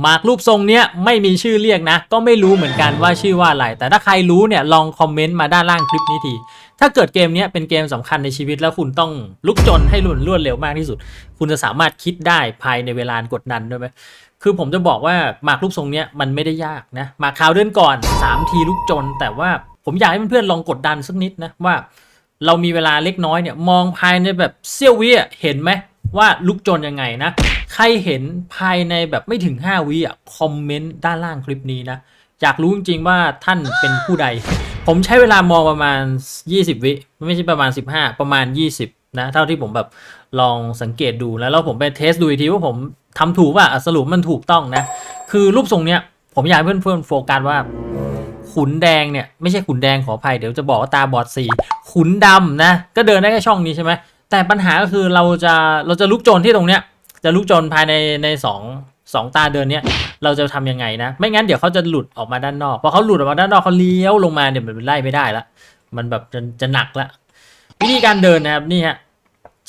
หมากรูปทรงเนี้ยไม่มีชื่อเรียกนะ ก็ไม่รู้เหมือนกันว่าชื่อว่าอะไร แต่ถ้าใครรู้เนี่ยลองคอมเมนต์มาด้านล่างคลิปนี้ที ถ้าเกิดเกมเนี้ยเป็นเกมสำคัญในชีวิตแล้วคุณต้องลุกจนให้รุนรวดเร็วมากที่สุด คุณจะสามารถคิดได้ภายในเวลากดดันด้วยไหมคือผมจะบอกว่าหมากรูปทรงเนี้ยมันไม่ได้ยากนะหมากคราวเดือนก่อนสามทีลุกจน แต่ว่าผมอยากให้เพื่อนๆลองกดดันสักนิดนะว่า เรามีเวลาเล็กน้อยเนี่ยมองภายในแบบเสี้ยววิอะเห็นไหมว่าลุกจนยังไงนะ ใครเห็นภายในแบบไม่ถึง 5วิอะคอมเมนต์ด้านล่างคลิปนี้นะ อยากรู้จริงๆว่าท่านเป็นผู้ใด ผมใช้เวลามองประมาณ 20 วิไม่ใช่ประมาณ 15 ประมาณ 20 นะ เท่าที่ผมแบบลองสังเกตดูแล้วแล้วผมไปเทสดูอีกทีว่าผมทำถูกป่ะสรุปมันถูกต้องนะ คือรูปทรงเนี้ยผมอยากให้เพื่อนๆโฟกัสว่าขุนแดงเนี่ยไม่ใช่ขุนแดงขออภัยเดี๋ยวจะบอกว่าตาบอดสีขุนดำนะ ก็เดินได้แค่ช่องนี้ใช่ไหมแต่ปัญหาก็คือเราจะเราจะลุกโจรที่ตรงเนี้ย จะลุกจรภายในในสองสองตาเดินเนี้ยเราจะทำยังไงนะ ไม่งั้นเดี๋ยวเขาจะหลุดออกมาด้านนอกพอเขาหลุดออกมาด้านนอกเขาเลี้ยวลงมาเนี่ยมันไล่ไม่ได้ละมันแบบจะจะหนักละวิธีการเดินนะครับนี่ฮะ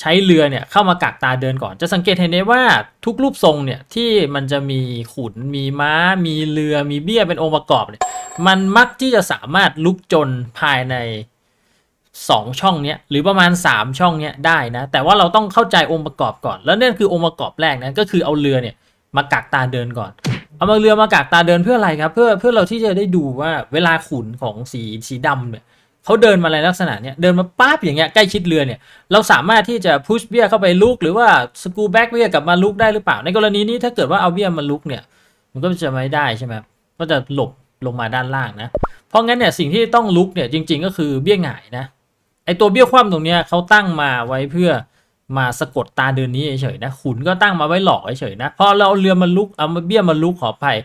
ใช้เรือเนี่ยเข้ามากักตาเดินก่อน จะสังเกตเห็นได้ว่าทุกรูปทรงเนี่ยที่มันจะมีขุนมีม้า มีเรือมีเบี้ยเป็นองค์ประกอบเนี่ยมันมักที่จะสามารถลุกจนภายใน 2 ช่องเนี้ยหรือประมาณ 3 ช่องเนี้ยได้นะ แต่ว่าเราต้องเข้าใจองค์ประกอบก่อน แล้วนั่นคือองค์ประกอบแรกนะก็คือเอาเรือเนี่ยมากักตาเดินก่อน เอามาเรือมากักตาเดินเพื่ออะไรครับ เพื่อเพื่อเราที่จะได้ดูว่าเวลาขุนของสีสีดำเนี่ยเขาเดินมาในลักษณะเนี้ยเดินมาป๊าบอย่างเงี้ยใกล้ชิดเรือเนี่ยเราสามารถที่จะพุชเบี้ยเข้าไปลุกหรือว่าสกูแบ็กเบี้ยกลับมาลุกได้หรือเปล่า ในกรณีนี้ถ้าเกิดว่าเอาเบี้ยมาลุกเนี่ยมันก็จะไม่ได้ใช่ไหมก็จะหลบลงมาด้านล่างนะ เพราะงั้นเนี่ยสิ่งที่ต้องลุกเนี่ยจริง ๆ ก็คือเบี้ยหงายนะ ไอตัวเบี้ยวคว่ำตรงเนี้ยเขาตั้งมาไว้เพื่อมาสะกดตาเดินนี้เฉยๆนะขุนก็ตั้งมาไว้หลอกเฉยๆนะพอเราเอาเรือมาลุกเอาเบี้ยมาลุกขออภัย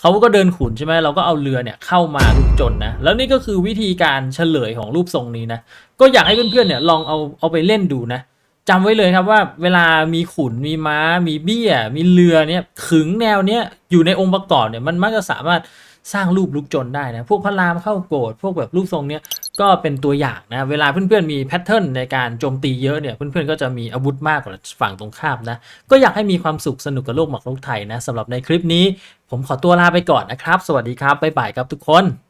เขาก็เดินขุนใช่ไหมเราก็เอาเรือเนี่ยเข้ามาลุกจนนะแล้วนี่ก็คือวิธีการเฉลยของรูปทรงนี้นะก็อยากให้เพื่อนๆเนี่ยลองเอาเอาไปเล่นดูนะจำไว้เลยครับว่าเวลามีขุนมีม้า มีเบี้ย มีเรือเนี่ยขึงแนวเนี้ยอยู่ในองค์ประกอบเนี่ยมันมักจะสามารถสร้างรูปลุกจนได้นะพวกพระรามเข้าโกรธพวกแบบรูปทรงเนี้ย ก็เป็นตัวอย่างนะ เวลาเพื่อนๆมีแพทเทิร์นในการโจมตีเยอะเนี่ย เพื่อนๆก็จะมีอาวุธมากกว่าฝั่งตรงข้ามนะ ก็อยากให้มีความสุขสนุกกับโลกหมากรุกไทยนะสำหรับในคลิปนี้ ผมขอตัวลาไปก่อนนะครับ สวัสดีครับบ๊ายบายครับทุกคน